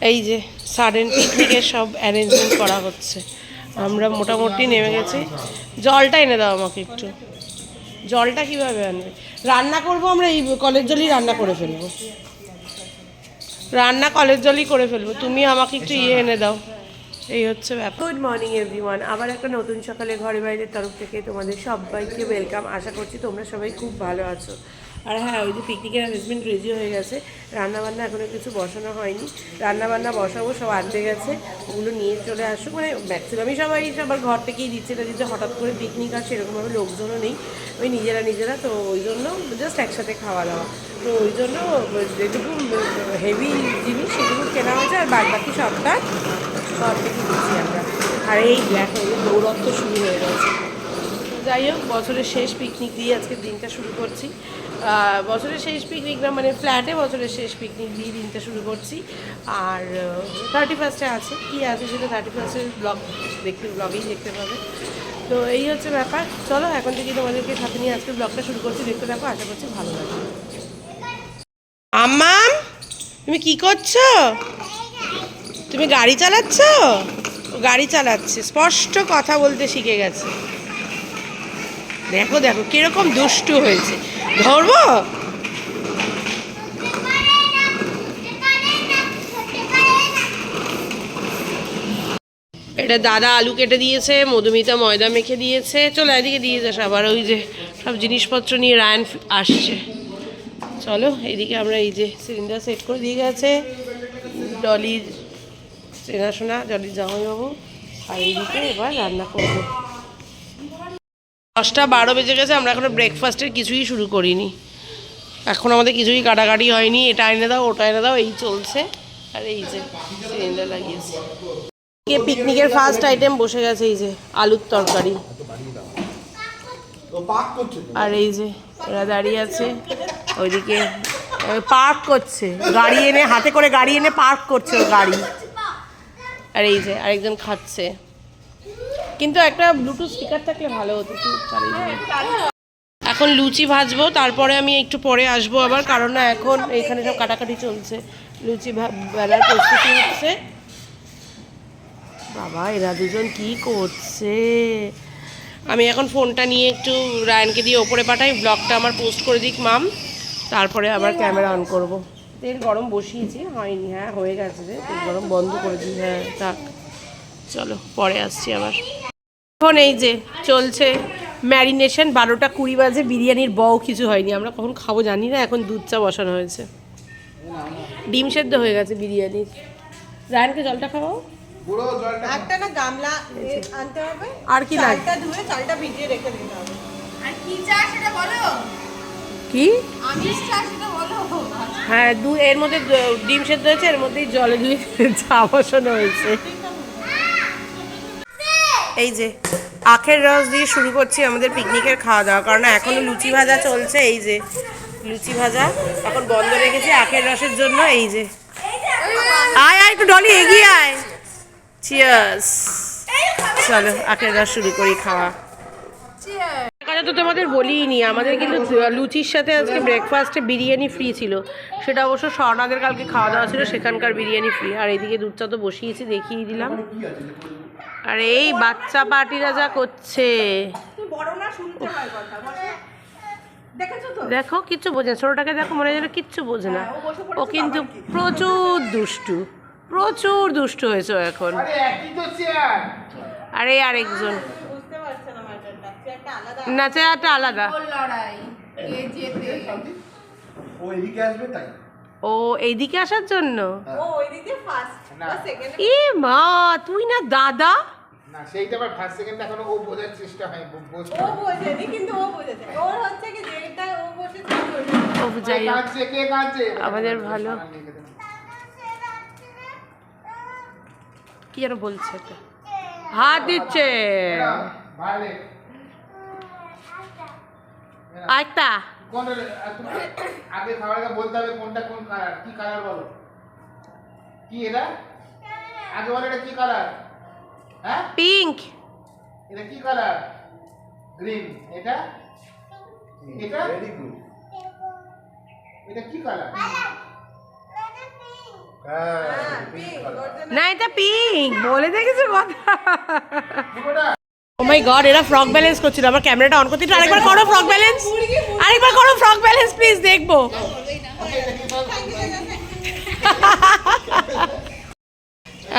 এই যে সাডেন পিকনিকের সব অ্যারেঞ্জমেন্ট করা হচ্ছে। আমরা মোটামুটি নেমে গেছি। জলটা এনে দাও আমাকে একটু। জলটা কীভাবে আনবে? রান্না করব আমরা এই কলের জলই রান্না করে ফেলব। রান্না কলের জলই করে ফেলব। তুমি আমাকে একটু ইয়ে এনে দাও। এই হচ্ছে ব্যাপার। গুড মর্নিং এভরিওয়ান আবার একটা নতুন সকালে ঘরে বাইরের তরফ থেকে তোমাদের সবাইকে ওয়েলকাম আশা করছি তোমরা সবাই খুব ভালো আছো। আর হ্যাঁ ওই যে পিকনিকের অ্যারেঞ্জমেন্ট রেডি হয়ে গেছে। রান্নাবান্না এখনও কিছু বসানো হয়নি। রান্নাবান্না বসাবো, সব আনতে গেছে। ওগুলো নিয়ে চলে আসুক। মানে ম্যাক্সিমামই সবাই সবার ঘর থেকেই দিচ্ছে। এটা দিচ্ছে হঠাৎ করে পিকনিক আর সেরকমভাবে লোকজনও নেই। ওই নিজেরা নিজেরা, তো ওই জন্য জাস্ট একসাথে খাওয়া দাওয়া। তো ওই জন্য যেটুকু হেভি জিনিস, সেটুকু কেনা হয়েছে। আর বাদ বাকি সবটা ঘর থেকে দিচ্ছি আমরা। আর এই দেখো এই দৌড়ত্ব শুরু হয়ে গেছে। যাই হোক, বছরের শেষ পিকনিক দিয়ে আজকে দিনটা শুরু করছি। বছরের শেষ পিকনিক না মানে ফ্ল্যাটে বছরের শেষ পিকনিক দিয়ে দিনটা শুরু করছি। আর থার্টি ফার্স্টে আছে। কী আছে সেটা থার্টি ফার্স্টের ব্লগ দেখতে ব্লগেই দেখতে পাবে। তো এই হচ্ছে ব্যাপার। চলো, এখন থেকে তোমাদেরকে সাথে নিয়ে আজকে ব্লগটা শুরু করছি। দেখতে দেখো আশা করছি ভালো লাগবে। আম্মাম, তুমি কি করছ? তুমি গাড়ি চালাচ্ছ? গাড়ি চালাচ্ছে। স্পষ্ট কথা বলতে শিখে গেছে। দেখো দেখো, কীরকম দুষ্টু হয়েছে। ধরবো এটা দাদা আলু কেটে দিয়েছে, মধুমিতা ময়দা মেখে দিয়েছে। চলো এদিকে দিয়ে যাস আবার, ওই যে সব জিনিসপত্র নিয়ে রায়ন আসছে। চলো এইদিকে আমরা এই যে সিলিন্ডার সেট করে দিয়ে গেছে। ডলির চেনাশোনা ডলির জামাইবাবু। আর এইদিকে এবার রান্না করব। দশটা বারো বেজে গেছে, আমরা এখনও ব্রেকফাস্টের কিছুই শুরু করিনি। এখন আমাদের কিছুই কাটাকাটি হয়নি, এটা এনে দাও, ওটা এনে দাও, এই চলছে। আর এই যে সিলিন্ডার লাগিয়েছি। পিকনিকের ফার্স্ট আইটেম বসে গেছে, এই যে আলুর তরকারি। আর এই যে এরা দাঁড়িয়ে আছে, ওইদিকে পার্ক করছে। গাড়ি এনে, হাতে করে গাড়ি এনে পার্ক করছে গাড়ি। আর এই যে আরেকজন খাচ্ছে। কিন্তু একটা ব্লুটুথ স্পিকার থাকলে ভালো হতো এখন লুচি ভাজবো, তারপরে আমি একটু পরে আসব আবার, কারণ না এখন এখানে সব কাটাকাটি চলছে। লুচি বেলার প্রস্তুতি হচ্ছে। বাবা, এরা দুজন কি করছে? আমি এখন ফোনটা নিয়ে একটু রায়নকে দিয়ে ওপরে পাঠাই, ব্লগটা আমার পোস্ট করে দিক মাম। তারপরে আবার ক্যামেরা অন করব। তেল গরম বসিয়েছি, হয়নি হ্যাঁ হয়ে গেছে রে, তেল গরম বন্ধ করে দিই হ্যাঁ থাক। চলো পরে আসছি আবার। এখন এই যে চলছে ম্যারিনেশন বারোটা কুড়ি বাজে বিরিয়ানির বউ কিছু হয়নি। আমরা কখন খাব জানি না এখন দুধ চা বসানো হয়েছে। ডিম সেদ্ধ হয়ে গেছে বিরিয়ানির রায়নকে জলটা খাওয়াও। একটা না গামলা আনতে হবে। আর কি লাগে? চালটা ধুয়ে চালটা ভিজিয়ে রেখে দিতে হবে। আর কি চা সেটা বলো? কি? আমিষ চা সেটা বলো। হ্যাঁ দু এর মধ্যে ডিম সেদ্ধ হয়েছে এর মধ্যেই জলে দিয়ে চা বসানো হয়েছে। এই যে, আখের রস দিয়ে শুরু করছি আমাদের পিকনিকের খাওয়া দাওয়া। কারণ এখনও লুচি ভাজা চলছে, এই যে। লুচি ভাজা, এখন বন্ধ রেখেছি আখের রসের জন্য, এই যে। আয় আয়, একটু ডলি, এগিয়ে আয়। চিয়ার্স চলো, আখের রস শুরু করি খাওয়া। কথা তো তোমাদের বলিনি, আমাদের কিন্তু লুচির সাথে আজকে ব্রেকফাস্টে বিরিয়ানি ফ্রি ছিল। সেটা অবশ্য স্বর্ণাদের কালকে খাওয়া দাওয়া ছিল, সেখানকার বিরিয়ানি ফ্রি আর এইদিকে দুধটা তো বসিয়েছি, দেখিয়ে দিলাম। আর এই বাচ্চা পার্টিরা যা করছে। তুই বড় না শুনতে হয় কথা বলো। দেখেছ তো? দেখো কিচ্ছু বোঝে না। ছোটোটাকে দেখো মনে হয় যেন কিচ্ছু বোঝে না। ও কিন্তু প্রচুর দুষ্টু প্রচুর দুষ্টু হয়েছে এখন। আরে আরেকজন। বুঝতে পারছে না একটা আলাদা। চেয়ারটা আলাদা। ওর লড়াই কে জেতে ও এদিকে আসবে এইদিকে আসার জন্য? এ মা তুই না দাদা? না সেইটা আবার ফার্স্ট সেকেন্ড এখনও ও বোঝার চেষ্টা হয় বু- বুঝতে ও বোঝেনি কিন্তু ও বুঝেছে। ওর হচ্ছে কি যেটা ও বসে ও যাই কাঁদছে কে কাঁদছে আমাদের ভালো। কি যেন বলছে এটা? হাত দিচ্ছে। কোন আগে বলতে হবে কোনটা কোন কালার কি কালার বলো? কি এটা? আগে বলো এটা কি কালার হ্যাঁ? পিঙ্ক এটা কি কালার গ্রিন এটা? এটা? এটা কি কালার হ্যাঁ colour। না এটা পিঙ্ক বলে দেখেছ কথা? ও মাই গড এরা ফ্রক ব্যালেন্স করছিল। আমার ক্যামেরাটা অন করতে আরেকবার করো ফ্রক ব্যালেন্স আরেকবার করো ফ্রক ব্যালেন্স প্লিজ দেখব।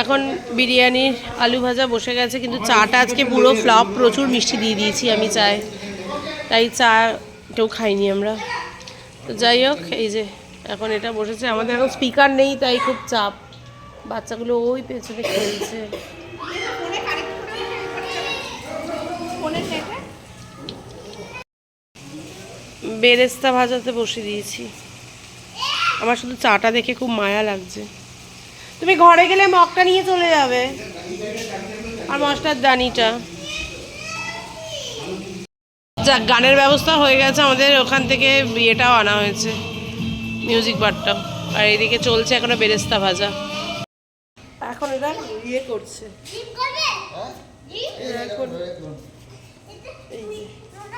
এখন বিরিয়ানির আলু ভাজা বসে গেছে, কিন্তু চাটা আজকে পুরো ফ্লপ, প্রচুর মিষ্টি দিয়ে দিয়েছি আমি চায়। তাই চা কেউ খাইনি আমরা। তো যাই হোক, এই যে এখন এটা বসেছে। আমাদের এখন স্পিকার নেই, তাই খুব চাপ। বাচ্চাগুলো ওই পেছনে খেলছে। বেরেস্তা ভাজাতে বসে দিয়েছি। আমার শুধু চাটা দেখে খুব মায়া লাগছে। তুমি ঘরে গেলে মগটা নিয়ে চলে যাবে। আর মশলার দানিটা। যাক গানের ব্যবস্থা হয়ে গেছে আমাদের ওখান থেকে বিয়েটাও আনা হয়েছে মিউজিক বারটাও আর এদিকে চলছে এখনও বেরেস্তা ভাজা। এখন এরা ইয়ে করছে।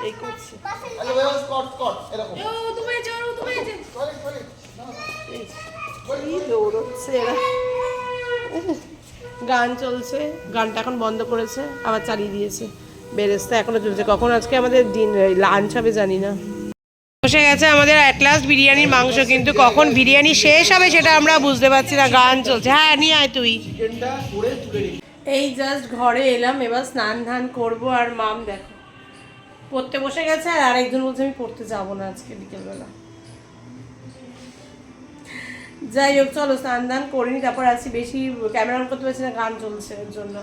এই করছে। দৌড়চ্ছে এরা। গান চলছে, গানটা এখন বন্ধ করেছে, আবার চালিয়ে দিয়েছে। বেরেস্তা এখনও চলছে। কখন আজকে আমাদের দিন লাঞ্চ হবে জানি না। বসে গেছে আমাদের অ্যাট লাস্ট বিরিয়ানির মাংস, কিন্তু কখন বিরিয়ানি শেষ হবে সেটা আমরা বুঝতে পারছি না। গান চলছে। হ্যাঁ নিয়ে আয় তুই। এই জাস্ট ঘরে এলাম, এবার স্নান ধান করব আর মাম দেখো। পড়তে বসে গেছে আর আরেকজন বলছে আমি পড়তে যাব না আজকে বিকেলবেলা। যাই হোক, চলো স্নান ধান করিনি, তারপর আসছি বেশি ক্যামেরা করতে পারছি না, গান চলছে এর জন্য।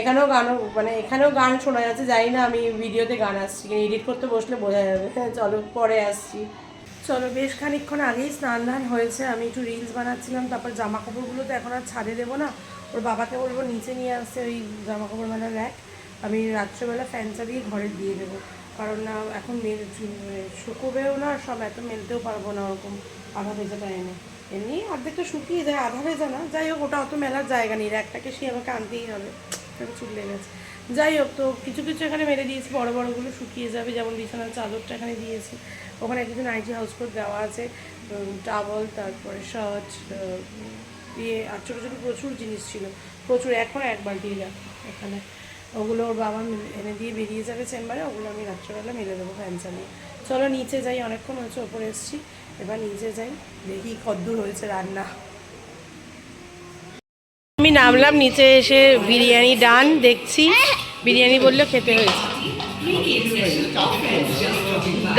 এখানেও গানও মানে এখানেও গান শোনা যাচ্ছে, জানি না আমি ভিডিওতে গান আসছি এডিট করতে বসলে বোঝা যাবে। হ্যাঁ চলো, পরে আসছি। চলো, বেশ খানিকক্ষণ আগেই স্নান ধান হয়েছে, আমি একটু রিলস বানাচ্ছিলাম, তারপর জামা কাপড়গুলো তো এখন আর ছাড়ে দেবো না। ওর বাবাকে বলব নিচে নিয়ে আসতে ওই জামা কাপড় মেলার র্যাক আমি রাত্রেবেলা ফ্যান চালিয়ে ঘরে দিয়ে দেবো। কারণ না, এখন মেল শুকোবেও না, সব এত মেলতেও পারব না ওরকম, আধা ভেজা না এমনি অর্ধেকটা শুকিয়ে যায়, আধা ভেজা না। যাই হোক, ওটা অত মেলার জায়গা নেই। একটাকে সে আমাকে আনতেই হবে। একটা চুল লেগেছে যাই হোক, তো কিছু কিছু এখানে মেরে দিয়েছি। বড় বড়গুলো শুকিয়ে যাবে। যেমন বিছানার চাদরটা এখানে দিয়েছি। ওখানে কিছু নাইটি হাউস কোট দেওয়া আছে। টাবল তারপরে শার্ট ইয়ে আর ছোটো ছোটো প্রচুর জিনিস ছিল। প্রচুর, এখন এক বালতি এখানে। ওগুলো ওর বাবা এনে দিয়ে বেরিয়ে যাবে চেম্বারে। ওগুলো আমি রাত্রেবেলা মেলে দেবো ফ্যান চালিয়ে চলো, নিচে যাই। অনেকক্ষণ হচ্ছে ওপরে এসেছি। এবার নিচে যাই, দেখি কদ্দূর হয়েছে রান্না। আমি নামলাম, নিচে এসে বিরিয়ানি ডান, দেখছি। বিরিয়ানি বললে খেতে হয়েছে।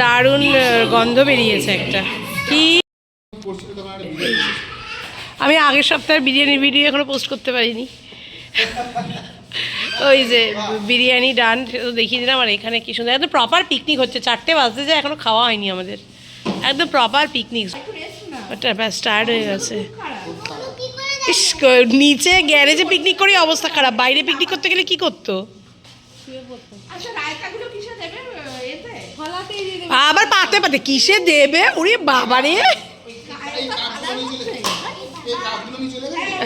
দারুণ গন্ধ বেরিয়েছে একটা। কি? আমি আগের সপ্তাহের বিরিয়ানির ভিডিও এখনও পোস্ট করতে পারিনি। ওই যে, বিরিয়ানি ডান দেখিয়ে দিলাম। আর এখানে কি সুন্দর একদম প্রপার পিকনিক হচ্ছে। চারটে বাজতে যায়, এখনও খাওয়া হয়নি আমাদের। একদম প্রপার পিকনিক ওটা ব্যাস টায়ার্ড হয়ে গেছে। ইস নিচে গ্যারেজে পিকনিক করে অবস্থা খারাপ। বাইরে পিকনিক করতে গেলে কি করতো? আচ্ছা রায়তাগুলো কিসে দেবে আহ, এতে? ফলাতেই দিয়ে দেবে। আবার পাতে পাতে কিসে দেবে? ওরে বাবারে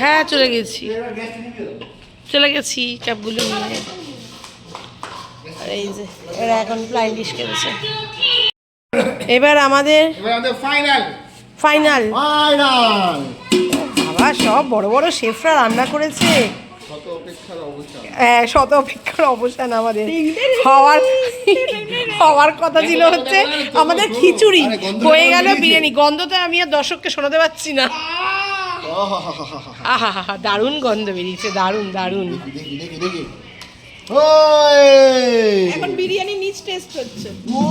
হ্যাঁ চলে গেছি। চলে গেছি ক্যাবগুলো নিয়ে। আর এই যে এরা এখন ফ্লাইং ডিশ খেলছে। এবার আমাদের ফাইনাল ফাইনাল ফাইনাল বাবা সব বড় বড় শেফরা রান্না করেছে। হ্যাঁ, শত অপেক্ষার অবসান আমাদের। হওয়ার হওয়ার কথা ছিল হচ্ছে আমাদের খিচুড়ি। হয়ে গেল বিরিয়ানি। গন্ধ তো আমি আর দর্শককে শোনাতে পারছি না। আহা! হা হা দারুণ গন্ধ বেরিয়েছে দারুণ দারুণ। এখন বিরিয়ানি নিচ টেস্ট হচ্ছে। ও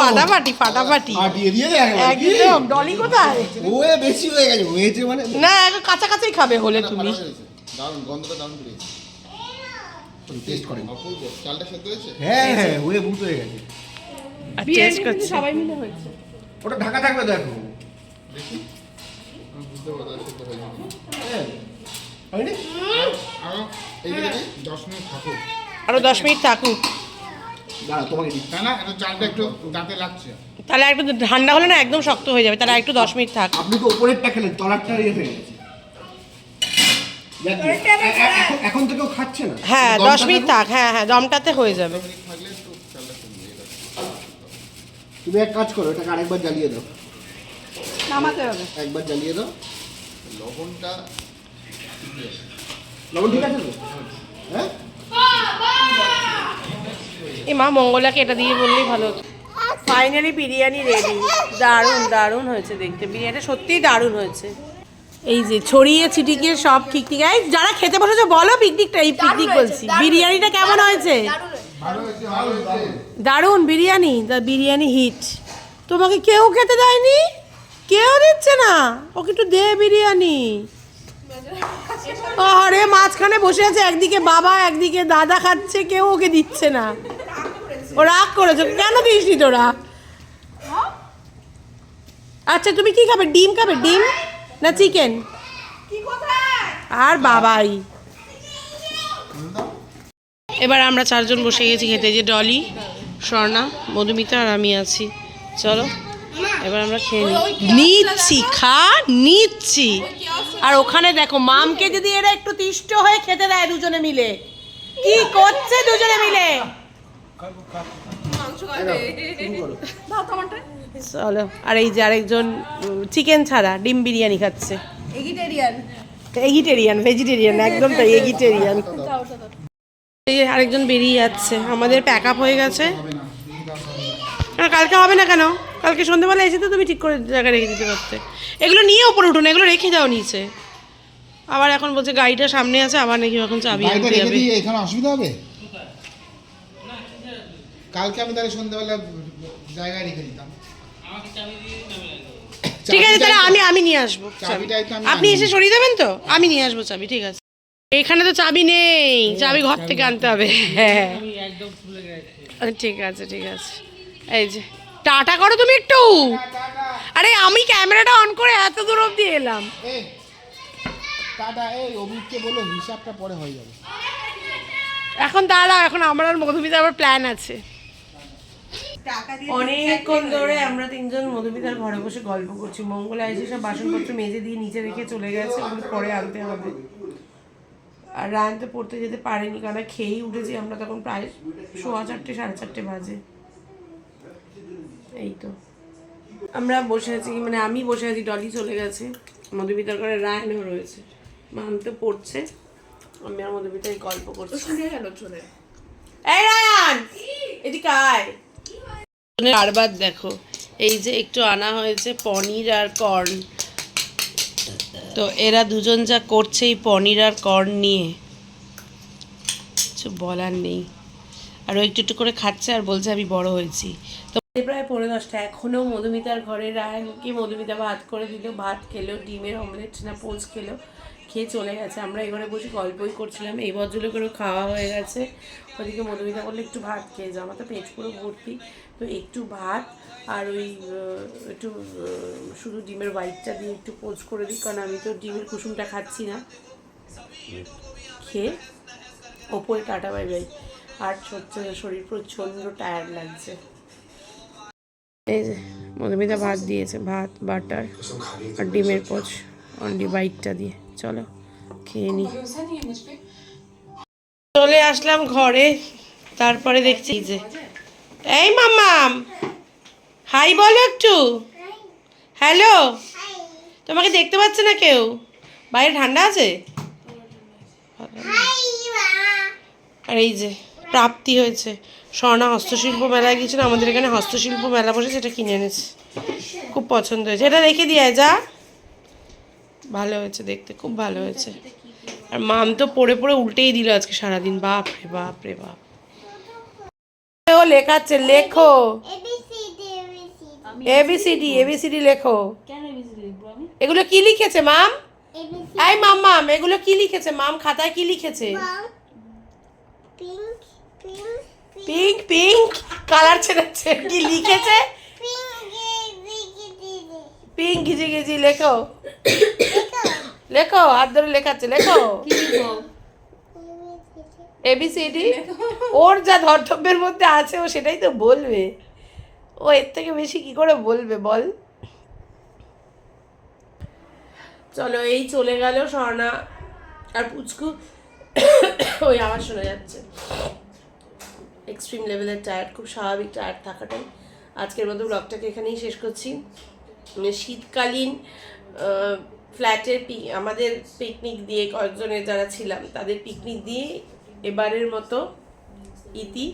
ফাটাফাটি ফাটাফাটি ফাটিয়ে দিয়ে দেখ একদম ডলি কোথায়? ওয়ে বেশি হয়ে গেছে হয়েছে মানে না একটু কাছাকাছি খাবে হলে তুমি। দারুণ গন্ধটা দারুণ বেরিয়েছে। টেস্ট করেন। অপূর্ব চালটা সেদ্ধ হয়েছে? হ্যাঁ হ্যাঁ ওয়ে বুট হয়ে গেছে। টেস্ট করছে। সবাই মিলে হয়েছে। ওটা ঢাকা থাকবে দেখো। দেখি। বুঝতে পারছি সেদ্ধ হয়ে। আরও দশ মিনিট থাকুক। তাহলে একটু ঠান্ডা হলে না একদম শক্ত হয়ে যাবে তাহলে একটু দশ মিনিট থাক। আপনি তো উপরেরটা খেলেন তলারটা ইয়ে হয়ে গেছে। এখন- তো কেউ খাচ্ছে না। হ্যাঁ দশ মিনিট থাক হ্যাঁ হ্যাঁ দমটাতে হয়ে হয়ে যাবে তুমি এক কাজ করো এটাকে আরেকবার জ্বালিয়ে দাও। নামাতে হবে। একবার জ্বালিয়ে দাও। লবণটা লবণ ঠিক আছে তো? হ্যাঁ? এই মা মঙ্গলাকে এটা দিয়ে বললেই ভালো হতো। ফাইনালি বিরিয়ানি রেডি দারুণ দারুণ হয়েছে দেখতে। বিরিয়ানিটা সত্যিই দারুণ হয়েছে। এই যে ছড়িয়ে ছিটিয়ে সব ঠিক ঠিক এই যারা খেতে বসেছো বলো পিকনিকটা এই পিকনিক বলছি। বিরিয়ানিটা কেমন হয়েছে? ভালো হয়েছে দারুণ বিরিয়ানি দ্য বিরিয়ানি হিট তোমাকে কেউ খেতে দেয়নি? কেউ দিচ্ছে না? ওকে একটু দে বিরিয়ানি। আরে মাঝখানে বসে আছে, একদিকে বাবা, একদিকে দাদা খাচ্ছে, কেউ ওকে দিচ্ছে না। ও রাগ করেছে, কেন দিসনি তোরা? আচ্ছা তুমি কি খাবে? ডিম খাবে? ডিম না চিকেন? আর বাবাই। এবার আমরা চারজন বসে গেছি খেতে যে ডলি, স্বর্ণা, মধুমিতা আর আমি আছি। চলো। এবার আমরা খেয়ে নিই। নিচ্ছি খা নিচ্ছি। আর ওখানে দেখো মামকে যদি এরা একটু তিষ্ট হয়ে খেতে দেয় দুজনে মিলে কি করছে দুজনে মিলে? চলো আর এই যে আরেকজন চিকেন ছাড়া ডিম বিরিয়ানি খাচ্ছে। এগিটেরিয়ান এগিটেরিয়ান ভেজিটেরিয়ান একদম তাই এগিটেরিয়ান এই আরেকজন বেরিয়ে যাচ্ছে আমাদের প্যাক আপ হয়ে গেছে। কালকে হবে না কেন? কালকে সন্ধ্যেবেলা এসে তো তুমি ঠিক করে জায়গায় রেখে দিতে পারতে। এগুলো নিয়ে ওপরে উঠুন এগুলো রেখে দাও নিচে। আবার এখন বলছে গাড়িটা সামনে আছে আবার নাকি এখন চাবি আনতে যাবে। এখানে অসুবিধা হবে? কালকে আমি তাহলে সন্ধ্যাবেলা জায়গায় রেখে দিতাম। ঠিক আছে তাহলে আমি আমি নিয়ে আসব আপনি এসে সরিয়ে দেবেন তো? আমি নিয়ে আসব চাবি ঠিক আছে। এখানে তো চাবি নেই চাবি ঘর থেকে আনতে হবে হ্যাঁ। ঠিক আছে ঠিক আছে। এই যে। টাটা করো তুমি একটু। আরে আমি ক্যামেরাটা অন করে এত দূর অবধি এলাম। এই টাটা এই অভিককে বলো হিসাবটা পরে হয়ে যাবে। এখন দাঁড়া এখন আমার আর মধুমিতার আবার প্ল্যান আছে। টাকা অনেকক্ষণ ধরে আমরা তিনজন মধুমিতার ঘরে বসে গল্প করছি। মঙ্গলা এসে সব বাসনপত্র মেজে দিয়ে নিচে রেখে চলে গেছে ওগুলো পরে আনতে হবে। আর রায়ন তো পড়তে যেতে পারেনি কারণ খেয়েই উঠেছি আমরা তখন প্রায় সোয়া চারটে সাড়ে চারটে বাজে। এই তো আমরা বসে আছি মানে আমি বসে আছি ডলি চলে গেছে। মধুমিতার ঘরে রায়নও রয়েছে। মাম তো পড়ছে। আমি আর মধুমিতাই গল্প করছি। শুনে গেল চলে। এই রায়ান! এদিকে আয়। বারবার দেখো এই যে একটু আনা হয়েছে পনির আর কর্ন। তো এরা দুজন যা করছে এই পনির আর কর্ন নিয়ে কিছু বলার নেই। আর ও একটু একটু করে খাচ্ছে আর বলছে আমি বড় হয়েছি। প্রায় পনেরো দশটা। এখনও মধুমিতার ঘরে রায়নকে মধুমিতা ভাত করে দিল, ভাত খেলো, ডিমের অমলেট না পোচ খেলো, খেয়ে চলে গেছে। আমরা এবারে বসে গল্পই করছিলাম। এই ভদ্রলোকেরও খাওয়া হয়ে গেছে। ওদিকে মধুমিতা বলল, একটু ভাত খেয়ে যাও। আমার তো পেট পুরো ভর্তি। তো একটু ভাত আর ওই একটু শুধু ডিমের হোয়াইটটা দিয়ে একটু পোচ করে দিই, কারণ আমি তো ডিমের কুসুমটা খাচ্ছি না। খেয়ে ওপরে টাটা, বাই বাই। আর হচ্ছে শরীর প্রচণ্ড টায়ার্ড লাগছে। এই যে মধুমিতা ভাত দিয়েছে ভাত বাটার আর ডিমের পোচ অনলি বাইটটা দিয়ে। চলো খেয়ে নি। চলে আসলাম ঘরে তারপরে দেখছি যে এই মাম্মাম! হাই বলো একটু। হ্যালো! তোমাকে দেখতে পাচ্ছে না কেউ? বাইরে ঠান্ডা আছে? আর এই যে প্রাপ্তি হয়েছে। স্বর্ণা হস্তশিল্প মেলায় গিয়েছিল আমাদের এখানে হস্তশিল্প মেলা বসে সেটা কিনে এনেছে। খুব পছন্দ হয়েছে। এটা রেখে দিয়ে যা। ভালো হয়েছে দেখতে খুব ভালো হয়েছে। আর মাম তো পড়ে পড়ে উল্টেই দিল আজকে সারাদিন। বাপ রে বাপ রে বাপ। ও লেখাচ্ছে লেখো। এবিসিডি এবিসিডি লেখো। এগুলো কি লিখেছে মাম? এই মাম মাম এগুলো কি লিখেছে মাম? খাতায় কি লিখেছে? Pink, pink, pink pink colour ছেড়েছে। কি লিখেছে? পিঙ্ক ঘিজি ঘিজি লেখো। লেখো হাত ধরে লেখাচ্ছে লেখো। এবিসিডি ওর যা ধর্তব্যের মধ্যে আছে ও সেটাই তো বলবে। ও এর থেকে বেশি কি করে বলবে বল। চলো এই চলে গেল স্বর্ণা। আর পুচকু ওই আওয়াজ শোনা যাচ্ছে। এক্সট্রিম লেভেলের টায়ার্ড খুব স্বাভাবিক টায়ার্ড থাকাটাই। আজকের মতো ব্লগটাকে এখানেই শেষ করছি। শীতকালীন ফ্ল্যাটের পি আমাদের পিকনিক দিয়ে কয়েকজনের যারা ছিলাম, তাদের পিকনিক দিয়ে এবারের মতো ইতি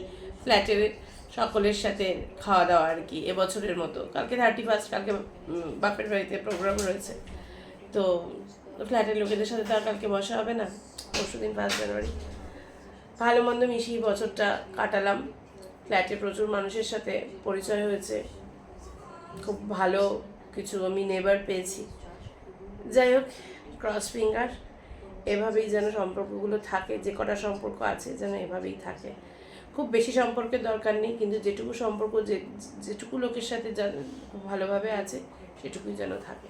ফ্ল্যাটের সকলের সাথে খাওয়া দাওয়া আর কি, এবছরের মতো। কালকে থার্টি ফার্স্ট কালকে বাপের বাড়িতে প্রোগ্রাম রয়েছে। তো ফ্ল্যাটের লোকেদের সাথে তো আর কালকে বসা হবে না। পরশু দিন ফার্স্ট জানুয়ারি। ভালো মন্দ মিশিয়ে বছরটা কাটালাম। ফ্ল্যাটে প্রচুর মানুষের সাথে পরিচয় হয়েছে। খুব ভালো কিছু আমি নেবার পেয়েছি। যাই হোক ক্রস ফিঙ্গার এভাবেই যেন সম্পর্কগুলো থাকে, যে কটা সম্পর্ক আছে যেন এভাবেই থাকে। খুব বেশি সম্পর্কের দরকার নেই, কিন্তু যেটুকু সম্পর্ক, যে, যেটুকু লোকের সাথে যা ভালোভাবে আছে, সেটুকুই যেন থাকে।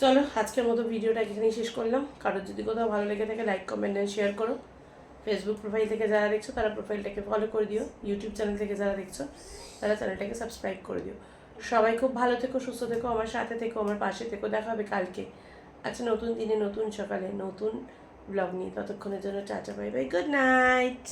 চলো, আজকের মতো ভিডিওটা এখানেই শেষ করলাম। কারোর যদি কোথাও ভালো লেগে থাকে লাইক কমেন্ট অ্যান্ড শেয়ার করো। ফেসবুক প্রোফাইল থেকে যারা দেখছ, তারা প্রোফাইলটাকে ফলো করে দিও। ইউটিউব চ্যানেল থেকে যারা দেখছ, তারা চ্যানেলটাকে সাবস্ক্রাইব করে দিও। সবাই খুব ভালো থেকো, সুস্থ থেকো, আমার সাথে থেকো, আমার পাশে থেকো। দেখা হবে কালকে। আচ্ছা নতুন দিনে, নতুন সকালে, নতুন ব্লগ নিয়ে। ততক্ষণের জন্য, tata bye bye good night